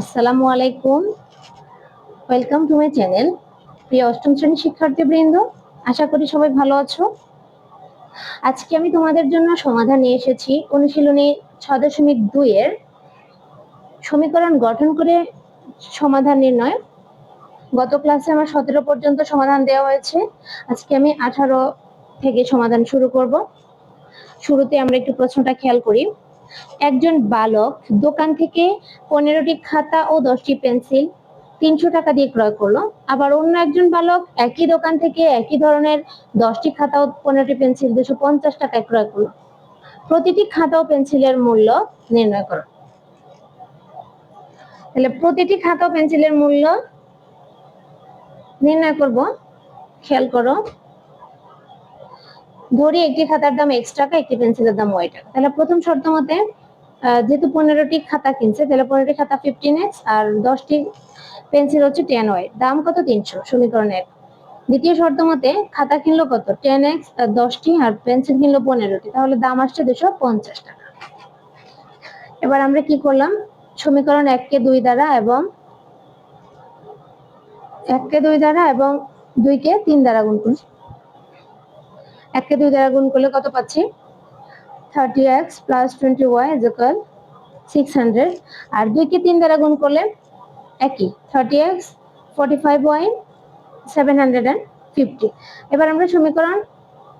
আসসালামু আলাইকুম। Welcome to my channel প্রিয় অষ্টম শ্রেণির শিক্ষার্থীবৃন্দ, আশা করি সবাই ভালো আছো। আজকে আমি তোমাদের জন্য সমাধান নিয়ে এসেছি অনুশীলনী ছ দশমিক দুইয়ের সমীকরণ গঠন করে সমাধান নির্ণয়। গত ক্লাসে আমার সতেরো পর্যন্ত সমাধান দেওয়া হয়েছে। আজকে আমি আঠারো থেকে সমাধান শুরু করব। শুরুতে আমরা একটু প্রশ্নটা খেয়াল করি। একজন বালক দোকান থেকে পনেরোটি খাতা ও দশটি পেন্সিল তিনশো টাকা দিয়ে ক্রয় করল। আবার অন্য একজন বালক একই দোকান থেকে একই ধরনের দশটি খাতা ও পনেরোটি পেন্সিল দুশো পঞ্চাশ টাকায় ক্রয় করল। প্রতিটি খাতা ও পেন্সিলের মূল্য নির্ণয় করো। তাহলে প্রতিটি খাতা ও পেন্সিলের মূল্য নির্ণয় করব। খেয়াল করো। ধরি একটি খাতার দাম এক্স টাকা, একটি পেন্সিলের দাম ওয়াই টাকা। তাহলে প্রথম শর্ত মতে যেহেতু পনেরোটি খাতা কিনছে, তাহলে পনেরোটি খাতা ফিফটিন এক্স আর দশটি পেন্সিল হচ্ছে টেন ওয়াই দাম কত? তিনশো, সমীকরণ এক। দ্বিতীয় শর্ত মতে, খাতা কিনলো কত? টেন এক্স আর দশটি আর পেন্সিল কিনলো পনেরোটি। তাহলে দাম আসছে দুশো পঞ্চাশ টাকা। এবার আমরা কি করলাম? সমীকরণ এককে দুই দ্বারা এবং এককে দুই দ্বারা এবং দুইকে তিন দ্বারা গুণ করছি এককে দুই দ্বারা গুণ করলে কত পাচ্ছি? Thirty X plus twenty Y equal six hundred আর দুইকে তিন দ্বারা গুণ করলে একই। Thirty X forty five Y seven hundred and fifty এবার আমরা সমীকরণ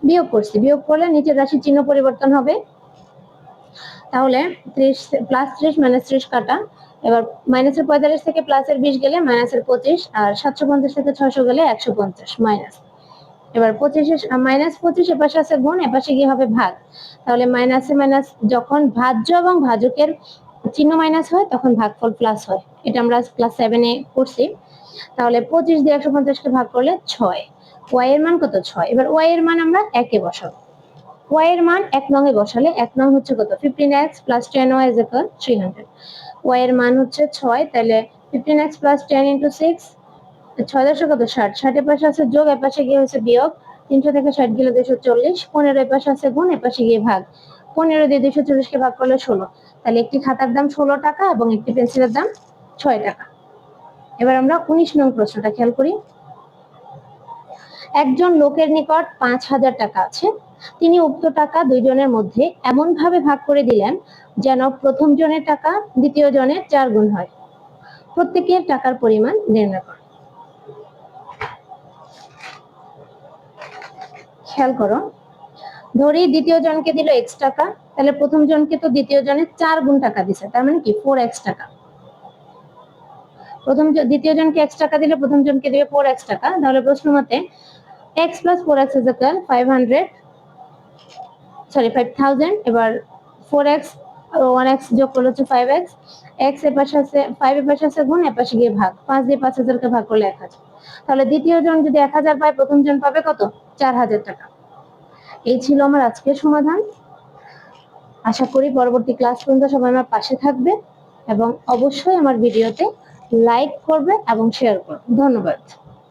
বিয়োগ করছি। বিয়োগ করলে নিচের রাশির চিহ্ন পরিবর্তন হবে। তাহলে ত্রিশ প্লাস ত্রিশ মাইনাস ত্রিশ কাটা। এবার মাইনাসের পঁয়তাল্লিশ থেকে প্লাসের বিশ গেলে মাইনাসের পঁচিশ। আর সাতশো পঞ্চাশ থেকে ছয়শো গেলে একশো পঞ্চাশ। মাইনাস এবার পঁচিশে মাইনাস পঁচিশ এপাশে আছে গুণ, এপাশে গিয়ে হবে ভাগ। তাহলে মাইনাসে মাইনাস যখন ভাজ্য এবং ভাজকের চিহ্ন মাইনাস হয়, তখন ভাগফল প্লাস হয়। এটা আমরা ক্লাস সেভেনে করছি। তাহলে পঁচিশ দিয়ে একশো পঞ্চাশকে ভাগ করলে ছয়। ওয়াই এর মান কত? ছয়। এবার ওয়াই এর মান আমরা একে বসাবো। ওয়াই এর মান এক নং এ বসালে, এক নং হচ্ছে কত? Fifteen X plus ten Y is three hundred Y এর মান হচ্ছে ছয়, তাহলে fifteen X plus ten into six ছয় দশ কত ষাট ষাটের পাশে আছে যোগ, এর পাশে গিয়ে হচ্ছে বিয়োগ। তিনশো থেকে ষাট গেলে দুশো চল্লিশ, পনেরো এর পাশে আছে গুণ, এর পাশে গিয়ে ভাগ। পনেরো দিয়ে দুশো চল্লিশকে ভাগ করলে ষোলো। তাহলে একটি খাতার দাম ষোলো টাকা এবং একটি পেন্সিলের দাম ছয় টাকা। এবার আমরা উনিশ নং প্রশ্নটা খেয়াল করি। একজন লোকের নিকট পাঁচ হাজার টাকা আছে। তিনি উক্ত টাকা দুইজনের মধ্যে এমন ভাবে ভাগ করে দিলেন যেন প্রথম জনের টাকা, দ্বিতীয় জনের চার গুণ হয়। প্রত্যেকের টাকার পরিমাণ নির্ণয় করে। খেয়াল করো। ধরি দ্বিতীয় জনকে দিল এক্স টাকা, তাহলে প্রথম জনকে তো দ্বিতীয় জনের চার গুণ টাকা দিছে, তার মানে কি? ফোর এক্স টাকা। প্রথম দ্বিতীয় জনকে এক্স টাকা দিলে, প্রথম জনকে দিবে ফোর এক্স টাকা, তাহলে প্রশ্ন মতে X plus four X is five hundred sorry five thousand এবার ফোর এক্স ওয়ান এক্স যোগ করলে হচ্ছে ফাইভ এক্স এক্স এপাশে আছে ফাইভ এপাশে আছে গুণ এপাশে গিয়ে ভাগ। পাঁচ দিয়ে পাঁচ হাজারকে ভাগ করলে এক হাজার। তাহলে দ্বিতীয় জন যদি এক হাজার পায়, প্রথম জন পাবে কত? চার হাজার টাকা। এই ছিল আমার আজকের সমাধান। আশা করি পরবর্তী ক্লাস পর্যন্ত সবাই আমার পাশে থাকবে এবং অবশ্যই আমার ভিডিওতে লাইক করবে এবং শেয়ার করবে। ধন্যবাদ।